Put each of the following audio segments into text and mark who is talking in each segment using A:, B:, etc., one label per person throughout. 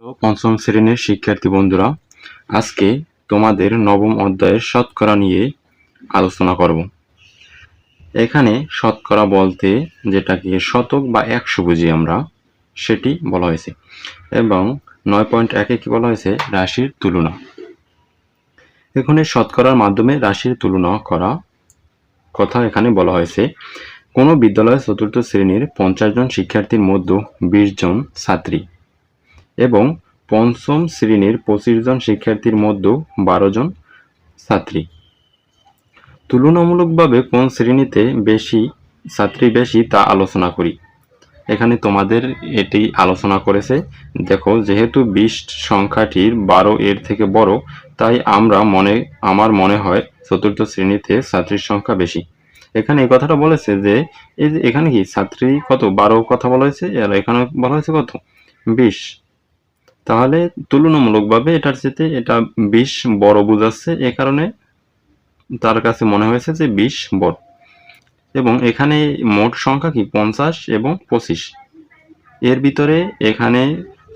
A: পঞ্চম শ্রেণির শিক্ষার্থী বন্ধুরা, আজকে তোমাদের নবম অধ্যায়ের শতকরা নিয়ে আলোচনা করব। এখানে শতকরা বলতে যেটাকে শতক বা একশো বুঝি আমরা, সেটি বলা হয়েছে এবং নয় পয়েন্ট একে কি বলা হয়েছে? রাশির তুলনা। এখানে শতকরার মাধ্যমে রাশির তুলনা করা কথা এখানে বলা হয়েছে। কোনো বিদ্যালয়ে চতুর্থ শ্রেণির পঞ্চাশ জন শিক্ষার্থীর মধ্যে বিশ জন ছাত্রী। এবং পঞ্চম শ্রেণির পঁচিশ জন শিক্ষার্থীর মধ্যেও বারো জন ছাত্রী। তুলনামূলকভাবে কোন শ্রেণীতে বেশি ছাত্রী বেশি তা আলোচনা করি। এখানে তোমাদের এটি আলোচনা করেছে। দেখো, যেহেতু বিশ সংখ্যাটির বারো এর থেকে বড়, তাই আমরা মনে, আমার মনে হয় চতুর্থ শ্রেণীতে ছাত্রীর সংখ্যা বেশি। এখানে এই কথাটা বলেছে যে, এই যে এখানে কি ছাত্রী কত? বারো কথা বলা হয়েছে, আর এখানে বলা হয়েছে কত? বিশ। তাহলে তুলনামূলকভাবে এটার চেয়ে এটা বিশ বড় বোঝাচ্ছে। এ কারণে তার কাছে মনে হয়েছে যে বিশ বড়। এবং এখানে মোট সংখ্যা কি? পঞ্চাশ এবং পঁচিশ। এর ভিতরে এখানে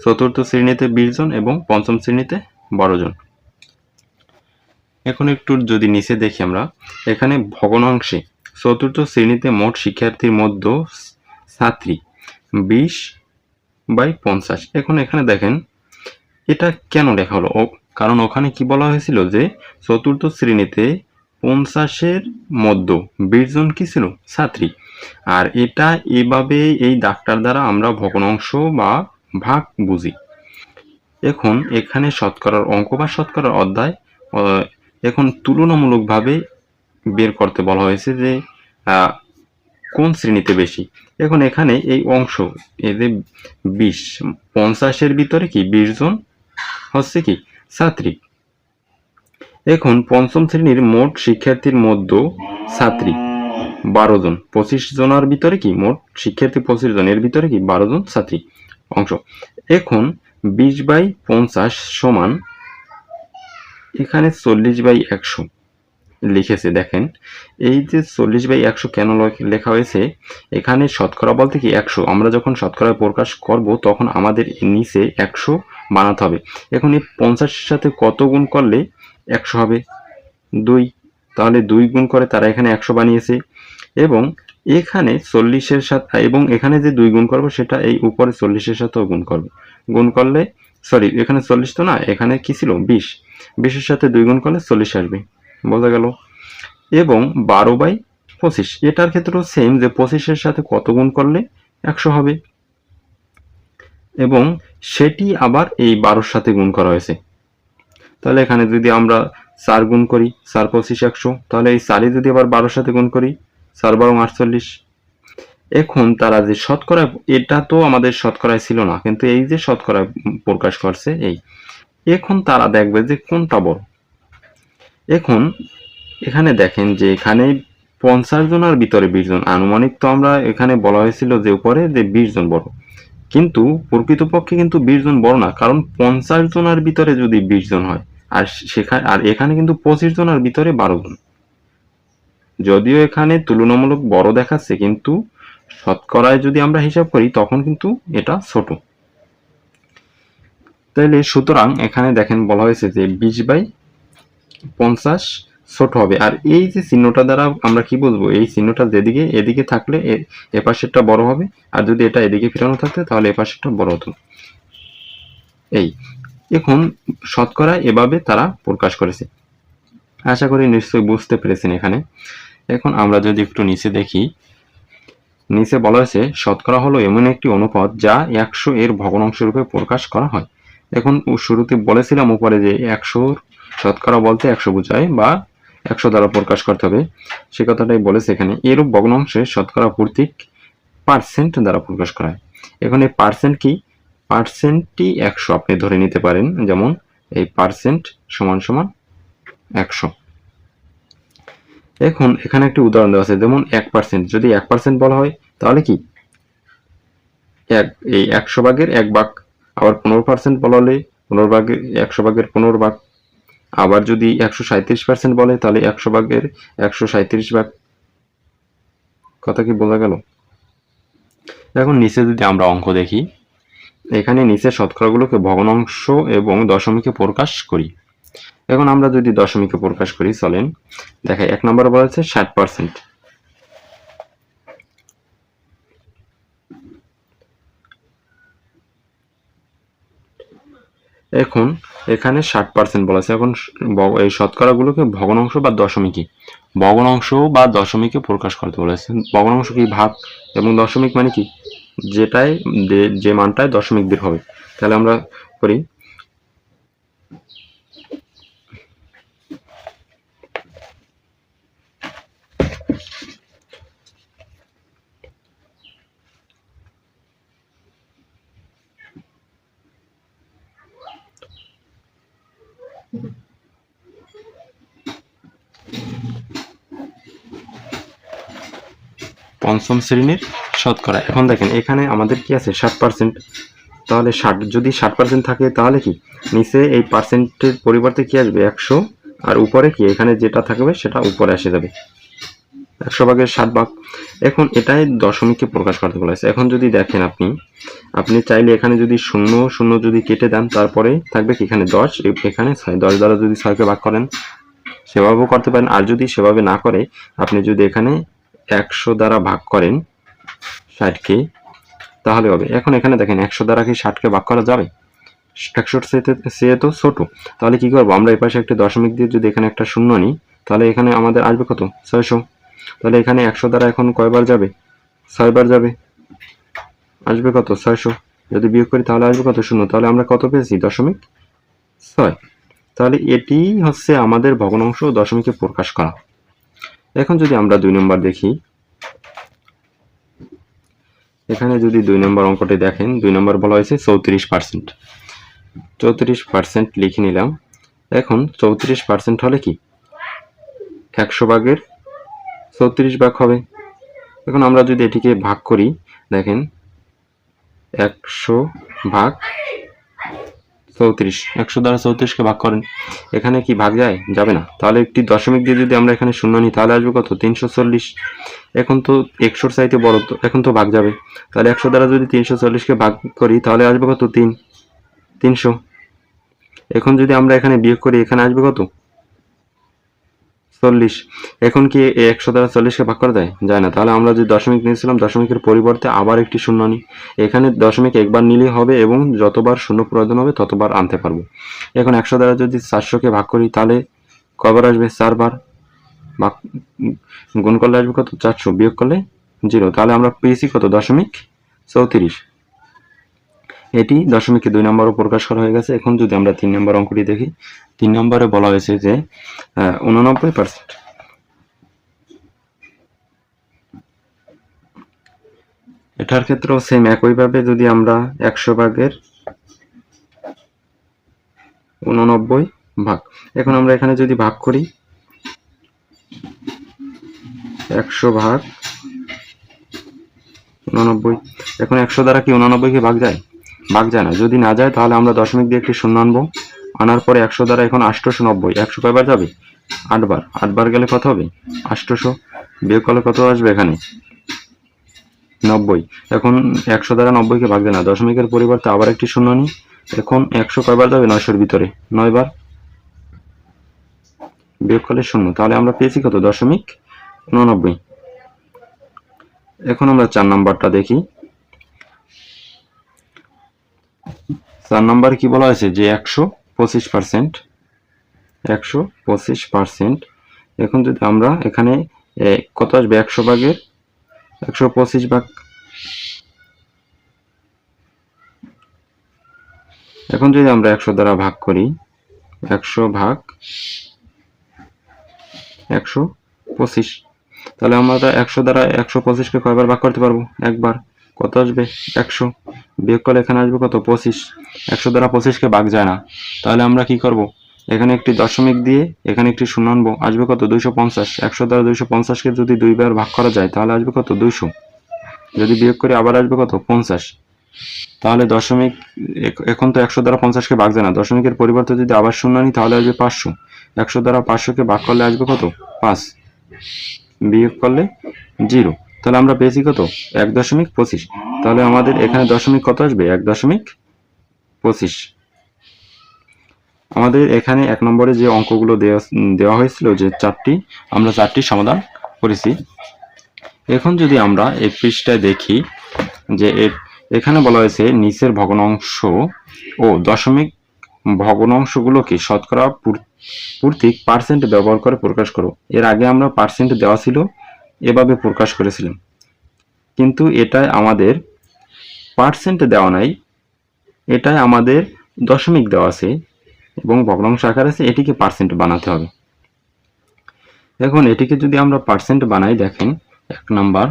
A: চতুর্থ শ্রেণীতে বিশ জন এবং পঞ্চম শ্রেণীতে বারো জন। এখন একটু যদি নিচে দেখি আমরা, এখানে ভগ্নাংশে চতুর্থ শ্রেণীতে মোট শিক্ষার্থীর মধ্যে ছাত্রী বিশ বাই পঞ্চাশ। এখন এখানে দেখেন এটা কেন লেখা হলো? কারণ ওখানে কি বলা হয়েছিল যে চতুর্থ শ্রেণীতে পঞ্চাশের মধ্যে বিশ জন কি ছিল? ছাত্রী। আর এটা এভাবে এই ডাক্তার দ্বারা আমরা ভগ্নাংশ বা ভাগ বুঝি। এখন এখানে শতকরার অঙ্ক বা শতকরার অধ্যায় এখন তুলনামূলকভাবে বের করতে বলা হয়েছে যে কোন শ্রেণীতে বেশি? এখন এখানে এই অংশ যে বিশ, পঞ্চাশের ভিতরে কি বিশ জন হচ্ছে কি? ছাত্রী। এখন পঞ্চম শ্রেণির মোট শিক্ষার্থীর মধ্যে ছাত্রী বারো জন। পঁচিশ জনের ভিতরে কি? মোট শিক্ষার্থী পঁচিশ জনের ভিতরে কি? বারো জন ছাত্রী। অংশ। এখন বিশ বাই পঞ্চাশ সমান এখানে চল্লিশ বাই একশো। লিখেছে, দেখেন। এই যে চল্লিশ বাই একশো কেন লেখ- হয়েছে? এখানে শতকরা বলতে কি একশো। আমরা যখন শতকরা প্রকাশ করব, তখন আমাদের নিচে একশো বানাতে হবে। এখন এই পঞ্চাশের সাথে কত গুণ করলে একশো হবে? দুই। তাহলে দুই গুণ করে তারা এখানে একশো বানিয়েছে। এবং এখানে চল্লিশের সাথে, এবং এখানে যে দুই গুণ করব, সেটা এই উপরে চল্লিশের সাথেও গুণ করবে। গুণ করলে, সরি, এখানে চল্লিশ তো না, এখানে কি ছিল? বিশ। বিশের সাথে দুই গুণ করলে চল্লিশ আসবে। বোঝা গেল। এবং বারো বাই পঁচিশ, এটার ক্ষেত্রেও সেম যে পঁচিশের সাথে কত গুণ করলে একশো হবে। এবং সেটি আবার এই বারোর সাথে গুণ করা হয়েছে। তাহলে এখানে যদি আমরা চার গুণ করি, চার পঁচিশ একশো, তাহলে এই চারই যদি আবার বারোর সাথে গুণ করি, চার বারো আটচল্লিশ। এখন তারা যে শতকরা, এটা তো আমাদের শতকরায় ছিল না, কিন্তু এই যে শতকরা প্রকাশ করছে, এই। এখন তারা দেখবে যে কোনটা বড়। এখন এখানে দেখেন যে এখানে পঞ্চাশ জনের ভিতরে বিশ জন। আনুমানিক তো আমরা এখানে বলা হয়েছিল যে উপরে যে বিশ জন বড়। কিন্তু প্রকৃতপক্ষে কিন্তু বিশ জন বড় না, কারণ পঞ্চাশ জনের ভিতরে যদি বিশ জন হয়, আর সেখানে আর এখানে কিন্তু পঁচিশ জনের ভিতরে বারো জন। যদিও এখানে তুলনামূলক বড় দেখাচ্ছে, কিন্তু শতকরায় যদি আমরা হিসাব করি, তখন কিন্তু এটা ছোট। তাইলে সুতরাং এখানে দেখেন বলা হয়েছে যে বিশ বাই পঞ্চাশ ছোট হবে। আর এই যে চিহ্নটা দ্বারা আমরা কি বুঝব? এই চিহ্নটা যেদিকে, এদিকে থাকলে এ- এ পাশেরটা বড় হবে। আর যদি এটা এদিকে ফেরানো থাকতে তাহলে এ পাশেরটা বড় হতো। এই। এখন শতকরা এভাবে তারা প্রকাশ করেছে। আশা করি নিশ্চয়ই বুঝতে পেরেছেন এখানে। এখন আমরা যদি একটু নিচে দেখি, নিচে বলা হয়েছে, শতকরা হলো এমন একটি অনুপাত যা একশো এর ভগ্নাংশ রূপে প্রকাশ করা হয়। এখন শুরুতে বলেছিলাম উপরে যে একশোর শতকরা বলতে একশো বোঝায় বা একশো দ্বারা প্রকাশ করতে হবে। সে কথাটাই বলেছে এখানে। এরূপ ভগ্নাংশে শতকরা কর্তৃক পার্সেন্ট দ্বারা প্রকাশ করা হয় এখন পার্সেন্ট কি? পার্সেন্টটি একশো আপনি ধরে নিতে পারেন। যেমন এই পার্সেন্ট সমান সমান একশো। এখন এখানে একটি উদাহরণ দেওয়া আছে। যেমন এক পার্সেন্ট যদি এক পার্সেন্ট বলা হয়, তাহলে কি? এক, এই একশো ভাগের এক ভাগ। আবার পনেরো পার্সেন্ট বলা হলে পনেরো ভাগের, একশো ভাগের পনেরো ভাগ আবার যদি একশো সাঁত্রিশ পার্সেন্ট বলে, তাহলে একশো ভাগের একশো সাঁত্রিশ ভাগ কথা কি বোঝা গেল? এখন নিচে যদি আমরা অঙ্ক দেখি, এখানে নিচে শতকরাগুলোকে ভগ্নাংশ এবং দশমীকে প্রকাশ করি। এখন আমরা যদি দশমীকে প্রকাশ করি, চলেন দেখা এক নম্বর বলা ষাট পার্সেন্ট এখন এখানে ষাট পার্সেন্ট বলা আছে। এখন এই শতকরাগুলোকে ভগ্নাংশ বা দশমিকে ভগ্নাংশ বা দশমিকে প্রকাশ করতে বলেছে। ভগ্নাংশ কি ভাগ এবং দশমিক মানে কি? যেটাই যে মানটায় দশমিক বের হবে। তাহলে আমরা করি পঞ্চম শ্রেণির শতকরা। এখন দেখেন, এখানে আমাদের কি আছে? ষাট পার্সেন্ট তাহলে ষাট, যদি ষাট পার্সেন্ট থাকে, তাহলে কি? নিচে এই পার্সেন্টের পরিবর্তে কি আসবে? একশো। আর উপরে কি? এখানে যেটা থাকবে, সেটা উপরে এসে যাবে। একশো ভাগের ষাট ভাগ। এখন এটাই দশমিককে প্রকাশ করতে বলেছে। এখন যদি দেখেন আপনি আপনি চাইলে এখানে যদি শূন্য শূন্য যদি কেটে দেন, তারপরে থাকবে কি? এখানে দশ এখানে ছয়। দশ দ্বারা যদি ছয়কে ভাগ করেন, সেভাবেও করতে পারেন। আর যদি সেভাবে না করে, আপনি যদি এখানে একশো দ্বারা ভাগ করেন ষাটকে, তাহলে হবে। এখন এখানে দেখেন, একশো দ্বারা কি ষাটকে ভাগ করা যাবে? একশোর সে তো ছোট। তাহলে কি করব? আমরা এই পাশে একটি দশমিক দিয়ে যদি এখানে একটা শূন্য নিই, তাহলে এখানে আমাদের আসবে কত? ছয়শো। তাহলে এখানে একশো দ্বারা এখন কয়বার যাবে? ছয়বার যাবে। আসবে কত? ছয়শো। যদি বিয়োগ করি, তাহলে আসবে কত? শূন্য। তাহলে আমরা কত পেয়েছি? দশমিক ছয়। তাহলে এটি হচ্ছে আমাদের ভগ্নাংশ দশমিকে প্রকাশ করা। এখন যদি আমরা দুই নম্বর দেখি, এখানে যদি দুই নম্বর অঙ্কটি দেখেন, দুই নম্বর বলা হয়েছে চৌত্রিশ পার্সেন্ট চৌত্রিশ পার্সেন্ট লিখে নিলাম। এখন চৌত্রিশ পার্সেন্ট হলে কি? একশো ভাগের চৌত্রিশ ভাগ হবে। এখন আমরা যদি এটিকে ভাগ করি, দেখেন, একশো ভাগ চৌত্রিশ। একশো দ্বারা চৌত্রিশকে ভাগ করেন। এখানে কি ভাগ যায়? যাবে না। তাহলে একটি দশমিক দিয়ে যদি আমরা এখানে শূন্য নিই, তাহলে আসবে কত? তিনশো চল্লিশ। এখন তো একশোর চাইতে বড় তো এখন তো ভাগ যাবে। তাহলে একশো দ্বারা যদি তিনশো চল্লিশকে ভাগ করি, তাহলে আসবে কত? তিন। তিনশো। এখন যদি আমরা এখানে বিয়োগ করি, এখানে আসবে কত? চল্লিশ। এখন কি একশো দ্বারা চল্লিশকে ভাগ করা যায়? যায় না। তাহলে আমরা যদি দশমিক নিয়েছিলাম, দশমিকের পরিবর্তে আবার একটি শূন্য নিই। এখানে দশমিক একবার নিলেই হবে এবং যতবার শূন্য প্রয়োজন হবে, ততবার আনতে পারব। এখন একশো দ্বারা যদি চারশোকে ভাগ করি, তাহলে কবার আসবে? চারবার। ভাগ গুণ করলে আসবে কত? চারশো। বিয়োগ করলে জিরো। তাহলে আমরা পেয়েছি কত? দশমিক চৌত্রিশ। এটি দশমিকে দুই নম্বরও প্রকাশ করা হয়ে গেছে। এখন যদি আমরা তিন নম্বর অঙ্কটি দেখি, তিন নম্বরে বলা হয়েছে যে উননব্বই পার্সেন্ট এটার ক্ষেত্রেও সেম একইভাবে যদি আমরা একশো ভাগের উননব্বই ভাগ, এখন আমরা এখানে যদি ভাগ করি, একশো ভাগ উননব্বই, এখন একশো দ্বারা কি উননব্বইকে ভাগ যায়? ভাগ যায় না। যদি না যায়, তাহলে আমরা দশমিক দিয়ে একটি শূন্য আনব। আনার পরে একশো দ্বারা এখন আষ্টশো নব্বই। একশো কয়বার যাবে? আটবার। আটবার গেলে কত হবে? আষ্টশো বিয়োগ করলে কত আসবে এখানে? নব্বই। এখন একশো দ্বারা নব্বইকে ভাগ যায় না। দশমিকের পরিবর্তে আবার একটি শূন্য নিই এখন একশো কয়বার যাবে? নয়শোর ভিতরে। নয়বার। বিয়োগ করলে শূন্য। তাহলে আমরা পেয়েছি কত? দশমিক উননব্বই। এখন আমরা চার নাম্বারটা দেখি। চার নাম্বার কি বলা হয়েছে? যে একশো পঁচিশ পার্সেন্ট একশো পঁচিশ পার্সেন্ট এখন যদি আমরা এখানে কত আসবে? একশো ভাগের, একশো পঁচিশ ভাগ। এখন যদি আমরা একশো দ্বারা ভাগ করি, একশো ভাগ, একশো পঁচিশ, তাহলে আমরা একশো দ্বারা একশো পঁচিশকে কয়বার ভাগ করতে পারব? একবার। কত আসবে? একশো। বিয়োগ করলে এখানে আসবে কত? পঁচিশ। একশো দ্বারা পঁচিশকে ভাগ যায় না। তাহলে আমরা কি করব? এখানে একটি দশমিক দিয়ে এখানে একটি শূন্য আনব। আসবে কত? দুইশো পঞ্চাশ। একশো দ্বারা দুইশো পঞ্চাশকে যদি দুইবার ভাগ করা যায়, তাহলে আসবে কত? দুইশো। যদি বিয়োগ করে আবার আসবে কত? পঞ্চাশ। তাহলে দশমিক, এখ- এখন তো একশো দ্বারা পঞ্চাশকে ভাগ যায় না। দশমিকের পরিবর্তে যদি আবার শূন্য নিই তাহলে আসবে পাঁচশো। একশো দ্বারা পাঁচশোকে ভাগ করলে আসবে কত? পাঁচ। বিয়োগ করলে জিরো। তাহলে আমরা পেয়েছি কত? এক দশমিক পঁচিশ। তাহলে আমাদের এখানে দশমিক কত আসবে? এক দশমিক পঁচিশ। আমাদের এখানে এক নম্বরে যে অঙ্কগুলো দেওয়া দেওয়া হয়েছিল যে চারটি, আমরা চারটি সমাধান করেছি। এখন যদি আমরা এই পৃষ্ঠায় দেখি যে এখানে বলা হয়েছে নিচের ভগ্নাংশ ও দশমিক ভগ্নাংশগুলোকে শতকরা পূর- পূর্তিক পার্সেন্ট ব্যবহার করে প্রকাশ করো। এর আগে আমরা পার্সেন্ট দেওয়া ছিল এভাবে প্রকাশ করেছিলেন। কিন্তু এটাই আমাদের পার্সেন্ট দেওয়া নাই, এটাই আমাদের দশমিক দেওয়া আছে এবং ভগ্নাংশ আকার আছে, এটিকে পার্সেন্ট বানাতে হবে। এখন এটিকে যদি আমরা পার্সেন্ট বানাই, দেখেন, এক নাম্বার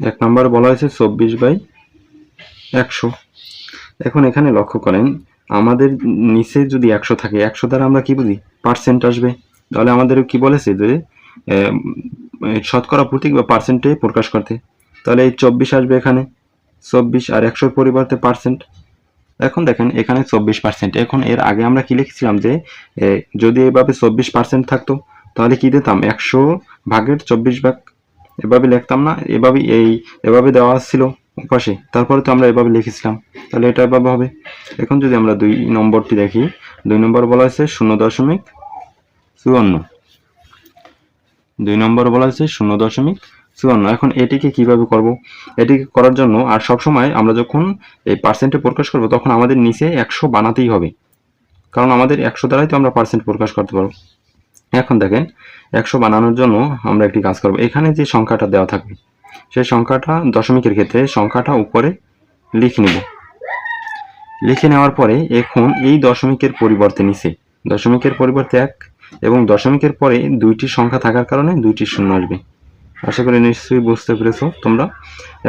A: এক নম্বরে বলা হয়েছে চব্বিশ বাই একশো। এখন এখানে লক্ষ্য করেন, আমাদের নিচে যদি একশো থাকে, একশো দ্বারা আমরা কি বুঝি? পার্সেন্ট আসবে। তাহলে আমাদের কি বলেছে যে শতকরা প্রতীক বা পার্সেন্টে প্রকাশ করতে। তাহলে এই চব্বিশ আসবে এখানে। চব্বিশ আর একশোর পরিবর্তে পার্সেন্ট। এখন দেখেন, এখানে চব্বিশ পার্সেন্ট। এখন এর আগে আমরা কি লিখেছিলাম যে যদি এভাবে চব্বিশ পার্সেন্ট থাকতো, তাহলে কি দিতাম? একশো ভাগের চব্বিশ ভাগ এভাবে লিখতাম না এভাবে এই, এভাবে দেওয়া ছিল পাশে। তারপরে তো আমরা এভাবে লিখেছিলাম। তাহলে এটা এভাবে হবে? এখন যদি আমরা দুই নম্বরটি দেখি, দুই নম্বর বলা হয়েছে শূন্য দশমিক চুয়ান্ন। দুই নম্বর বলা হয়েছে শূন্য দশমিক চুয়ান্ন। এখন এটিকে কীভাবে করব? এটিকে করার জন্য আর সব সময় আমরা যখন এই পার্সেন্টে প্রকাশ করব, তখন আমাদের নিচে একশো বানাতেই হবে। কারণ আমাদের একশো দ্বারাই তো আমরা পার্সেন্ট প্রকাশ করতে পারব। এখন দেখেন, একশো বানানোর জন্য আমরা একটি কাজ করব। এখানে যে সংখ্যাটা দেওয়া থাকবে, সেই সংখ্যাটা দশমিকের ক্ষেত্রে সংখ্যাটা উপরে লিখে নেব। লিখে নেওয়ার পরে এখন এই দশমিকের পরিবর্তে নিচে, দশমিকের পরিবর্তে এক এবং দশমিকের পরে দুইটি সংখ্যা থাকার কারণে দুইটি শূন্য আসবে। আশা করি নিশ্চয়ই বুঝতে পেরেছ তোমরা।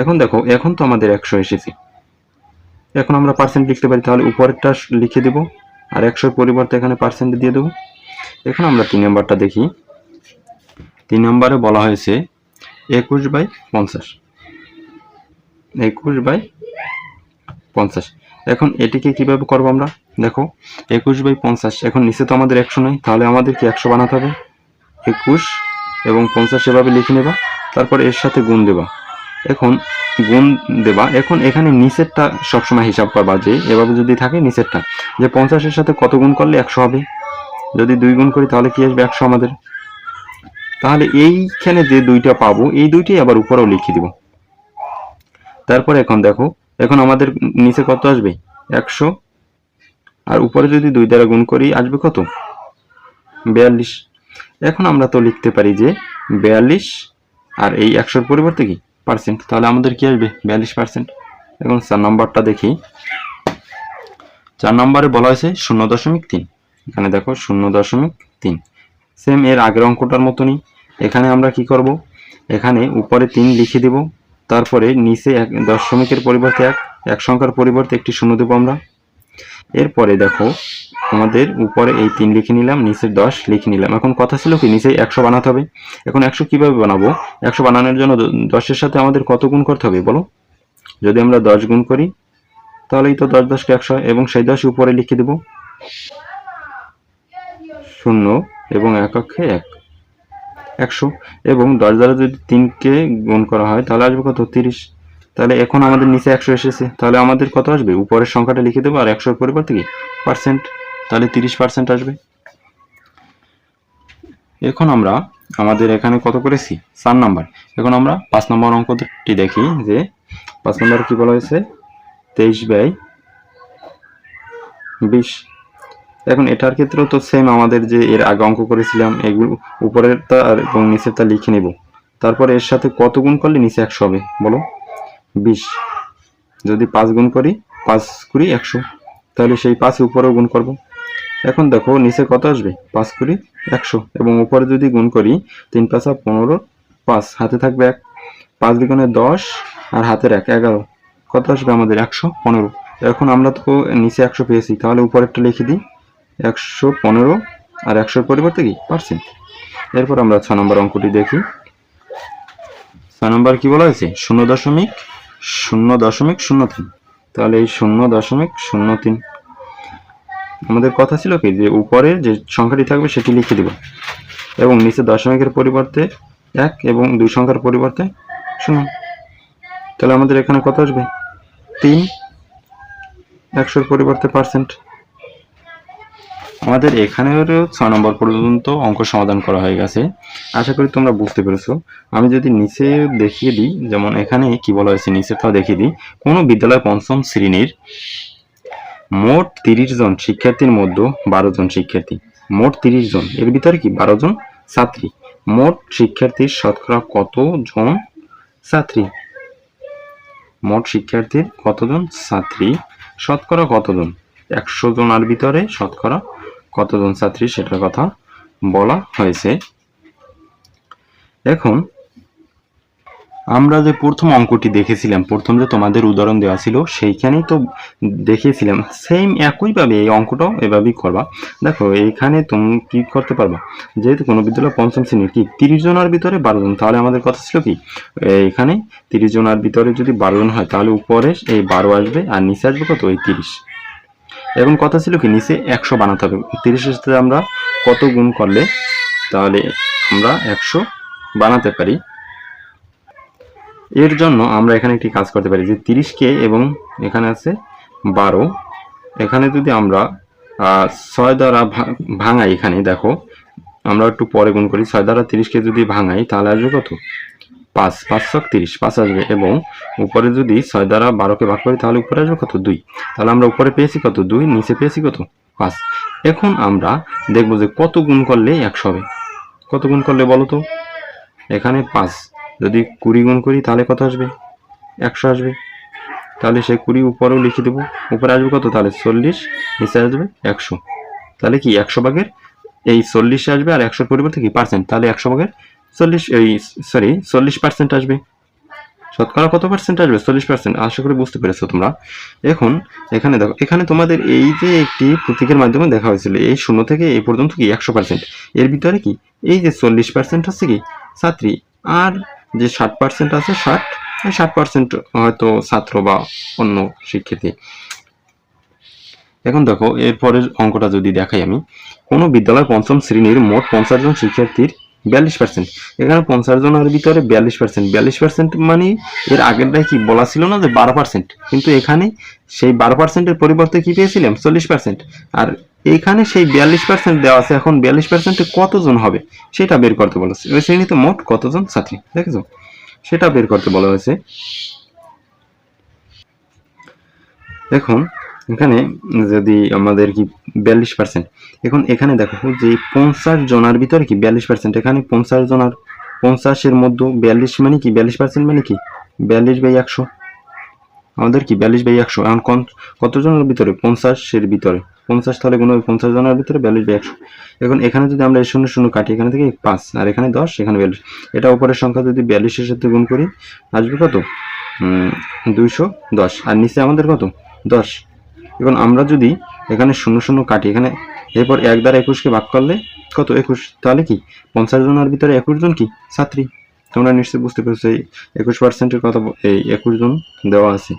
A: এখন দেখো, এখন তো আমাদের একশো এসেছে। এখন আমরা পার্সেন্ট লিখতে পারি, তাহলে উপরেরটা লিখে দেব, আর একশোর পরিবর্তে এখানে পার্সেন্ট দিয়ে দেবো। এখন আমরা তিন নম্বরটা দেখি। তিন নম্বরে বলা হয়েছে একুশ বাই পঞ্চাশ। একুশ বাই পঞ্চাশ। এখন এটিকে কীভাবে করব আমরা? দেখো, একুশ বাই পঞ্চাশ। এখন নিচে তো আমাদের একশো নয়, তাহলে আমাদের কি একশো বানাতে হবে? একুশ এবং পঞ্চাশ এভাবে লিখে নেবা, তারপর এর সাথে গুণ দেবা। এখন গুণ দেবা। এখন এখানে নিচেরটা সবসময় হিসাব করবা যে, এভাবে যদি থাকে নিচেরটা। যে পঞ্চাশের সাথে কত গুণ করলে একশো হবে? যদি দুই গুণ করি, তাহলে কি আসবে? একশো আমাদের। তাহলে এইখানে যে দুইটা পাবো, এই দুইটাই আবার উপরেও লিখে দিব। তারপরে এখন দেখো, এখন আমাদের নিচে কত আসবে? একশো। আর উপরে যদি দুই দ্বারা গুণ করি, আসবে কত? বিয়াল্লিশ। এখন আমরা তো লিখতে পারি যে বিয়াল্লিশ আর এই একশোর পরিবর্তে কি? পার্সেন্ট। তাহলে আমাদের কি আসবে? বিয়াল্লিশ পার্সেন্ট। এখন চার নম্বরটা দেখি। চার নম্বরে বলা হয়েছে শূন্য দশমিক তিন। এখানে দেখো শূন্য দশমিক তিন। সেম এর আগের অঙ্কটার মতনই। এখানে আমরা কি করব? এখানে উপরে তিন লিখে দেব। তারপরে নিচে এক দশমিকের পরিবর্তে এক এক সংখ্যার পরিবর্তে একটি শূন্য দেবো আমরা। এরপরে দেখো, আমাদের উপরে এই তিন লিখে নিলাম, নিচে দশ লিখে নিলাম। এখন কথা ছিল কি? নিচে একশো বানাতে হবে। এখন একশো কীভাবে বানাবো? একশো বানানোর জন্য দশের সাথে আমাদের কত গুণ করতে হবে বলো? যদি আমরা দশ গুণ করি, তাহলেই তো দশ দশকে একশো এবং সেই দশ উপরে লিখে দেবো। শূন্য এবং এক অক্ষে এক। একশো। এবং দশ দ্বারা যদি তিনকে গুণ করা হয়, তাহলে আসবে কত? তিরিশ। তাহলে এখন আমাদের নিচে একশো এসেছে। তাহলে আমাদের কত আসবে? উপরের সংখ্যাটা লিখে দেবো, আর একশোর পরিবর্তে কি? পার্সেন্ট। তাহলে তিরিশ পার্সেন্ট আসবে। এখন আমরা আমাদের এখানে কত করেছি? চার নাম্বার। এখন আমরা পাঁচ নম্বর অঙ্কটি দেখি যে পাঁচ নম্বর কি বলা হয়েছে? তেইশ ব্যয় বিশ। এখন এটার ক্ষেত্রেও তো সেম আমাদের যে এর আগে অঙ্ক করেছিলাম, এগুলো উপরেরটা আর এবং নিচেরটা লিখে নেব। তারপর এর সাথে কত গুণ করলে নিচে একশো হবে? বলো। বিশ। যদি পাঁচ গুণ করি, পাঁচ কুড়ি একশো। তাহলে সেই পাঁচ উপরেও গুণ করব। এখন দেখো, নিচে কত আসবে? পাঁচ কুড়ি একশো। এবং উপরে যদি গুণ করি, তিন পাঁচা পনেরো পাঁচ। হাতে থাকবে এক। পাঁচ দ্বিগুণে দশ আর হাতের এক, এগারো। কত আসবে আমাদের? একশো পনেরো। এখন আমরা তো নিচে একশো পেয়েছি। তাহলে উপরেরটা লিখে দিই। একশো পনেরো আর একশোর পরিবর্তে কি? পার্সেন্ট। এরপর আমরা ছ নম্বর অঙ্কটি দেখি। ছ নম্বর কি বলা হয়েছে? শূন্য দশমিক শূন্য দশমিক, শূন্য তিন। তাহলে এই শূন্য দশমিক, শূন্য তিন। আমাদের কথা ছিল কি? যে উপরে যে সংখ্যাটি থাকবে সেটি লিখে দিব। এবং নিচে দশমিকের পরিবর্তে এক এবং দুই সংখ্যার পরিবর্তে শূন্য। তাহলে আমাদের এখানে কত আসবে? তিন। একশোর পরিবর্তে পার্সেন্ট। আমাদের এখানেও ছ নম্বর পর্যন্ত অঙ্ক সমাধান করা হয়ে গেছে। আশা করি তোমরা বুঝতে পেরেছ। আমি যদি নিচে দেখিয়ে দিই, যেমন এখানে কি বলা হয়েছে নিচেরটাও দেখিয়ে দিই। কোনো বিদ্যালয় পঞ্চম শ্রেণির মোট তিরিশ জন শিক্ষার্থীর মধ্যে বারো জন শিক্ষার্থী। মোট তিরিশ জন। এর ভিতরে কি? বারো জন ছাত্রী। মোট শিক্ষার্থীর শতকরা কত জন ছাত্রী? মোট শিক্ষার্থীর কতজন ছাত্রী? শতকরা কতজন একশো জনের ভিতরে শতকরা কতজন ছাত্রী সেটার কথা বলা হয়েছে। এখন আমরা যে প্রথম অঙ্কটি দেখেছিলাম, প্রথম যে তোমাদের উদাহরণ দেওয়া ছিল, সেইখানেই তো দেখিয়েছিলাম। সেম একইভাবে এই অঙ্কটাও এভাবেই করবা। দেখো এইখানে তুমি কি করতে পারবা? যেহেতু কোনো বিদ্যালয় পঞ্চম শ্রেণির কি, তিরিশ জনের ভিতরে বারো জন, তাহলে আমাদের কথা ছিল কি? এইখানে তিরিশ জনের ভিতরে যদি বারো জন হয়, তাহলে উপরে এই বারো আসবে আর নিচে আসবে কত? ওই তিরিশ। এবং কথা ছিল কি, নিচে একশো বানাতে হবে। তিরিশের সাথে আমরা কত গুণ করলে? তাহলে আমরা একশো বানাতে পারি। এর জন্য আমরা এখানে একটি কাজ করতে পারি যে তিরিশকে এবং এখানে আছে বারো। এখানে যদি আমরা ছয় দ্বারা ভাঙাই এখানে, দেখো, আমরা একটু পরে গুণ করি। ছয় দ্বারা তিরিশকে যদি ভাঙাই, তাহলে আসবে কত? পাঁচ পাঁচ ছক তিরিশ, পাঁচ আসবে। এবং উপরে যদি ছয় দ্বারা বারোকে ভাগ করি, তাহলে উপরে আসবে কত? দুই। তাহলে আমরা উপরে পেয়েছি কত? দুই, নিচে পেয়েছি কত? পাঁচ। এখন আমরা দেখব যে কত গুণ করলে একশো হবে। কত গুণ করলে বলো তো? এখানে পাঁচ। যদি কুড়ি গুণ করি, তাহলে কত আসবে? একশো আসবে। তাহলে সেই কুড়ি উপরেও লিখে দেবো। উপরে আসবে কত? তাহলে চল্লিশ, নিচে আসবে একশো। তাহলে কি একশো ভাগের এই চল্লিশে আসবে আর একশোর পরিবর্তে কি? পার্সেন্ট। তাহলে একশো ভাগের চল্লিশ, এই সরি চল্লিশ পার্সেন্ট আসবে। শতকরা কত পার্সেন্ট আসবে? চল্লিশ পার্সেন্ট আশা করি বুঝতে পেরেছ তোমরা। এখন, এখানে দেখো, এখানে তোমাদের এই যে একটি প্রতীকের মাধ্যমে দেখা হয়েছিল, এই শূন্য থেকে এই পর্যন্ত কি একশো পার্সেন্ট এর ভিতরে কি? এই যে চল্লিশ পার্সেন্ট হচ্ছে কি? ছাত্রী। আর যে ষাট পার্সেন্ট আছে, ষাট ষাট পার্সেন্ট হয়তো ছাত্র বা অন্য শিক্ষার্থী। এখন দেখো, এরপরের অঙ্কটা যদি দেখাই আমি, কোনো বিদ্যালয় পঞ্চম শ্রেণির মোট পঞ্চাশ জন শিক্ষার্থীর বিয়াল্লিশ পার্সেন্ট এখানে পঞ্চাশ জনের ভিতরে বিয়াল্লিশ পার্সেন্ট বিয়াল্লিশ পার্সেন্ট মানে এর আগেরটাই কি বলা ছিল না যে বারো পার্সেন্ট কিন্তু এখানে সেই বারো পার্সেন্টের পরিবর্তে কি পেয়েছিলাম? চল্লিশ পার্সেন্ট আর এইখানে সেই বিয়াল্লিশ পার্সেন্ট দেওয়া আছে, এখন বিয়াল্লিশ পার্সেন্টে কতজন হবে? সেটা বের করতে বলেছে ওই শ্রেণীতে মোট কতজন ছাত্রী? দেখেছ? সেটা বের করতে বলা হয়েছে। এখন এখানে যদি আমাদের কি বিয়াল্লিশ পার্সেন্ট এখন এখানে দেখো যে পঞ্চাশ জনার ভিতরে কি বিয়াল্লিশ পার্সেন্ট এখানে পঞ্চাশ জনার, পঞ্চাশের মধ্যে বিয়াল্লিশ মানে কি? বিয়াল্লিশ পার্সেন্ট মানে কি? বিয়াল্লিশ বাই একশো। আমাদের কি বিয়াল্লিশ বাই একশো? এখন কন- কতজনের ভিতরে? পঞ্চাশের ভিতরে। পঞ্চাশ তাহলে কোনো পঞ্চাশ জনের ভিতরে বিয়াল্লিশ বাই একশো। এখন এখানে যদি আমরা শূন্য শূন্য কাটি, এখানে থেকে পাঁচ, আর এখানে দশ, এখানে বিয়াল্লিশ। এটা উপরের সংখ্যা যদি বিয়াল্লিশের সাথে গুণ করি, আসবে কত? দুইশো দশ। আর নিচে আমাদের কত? দশ। এখন আমরা যদি এখানে শূন্য শূন্য কাটি, এখানে এরপর এক দ্বারা একুশকে ভাগ করলে কত একুশ? তাহলে কি? পঞ্চাশ জনের ভিতরে একুশ জন কি? ছাত্রী। তোমরা নিশ্চয়ই বুঝতে পেরেছ এই একুশ পার্সেন্টের কথা এই একুশ জন দেওয়া আছে।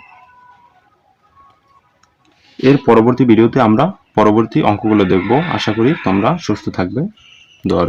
A: এর পরবর্তী ভিডিওতে আমরা পরবর্তী অঙ্কগুলো দেখব। আশা করি তোমরা সুস্থ থাকবে। দোয়া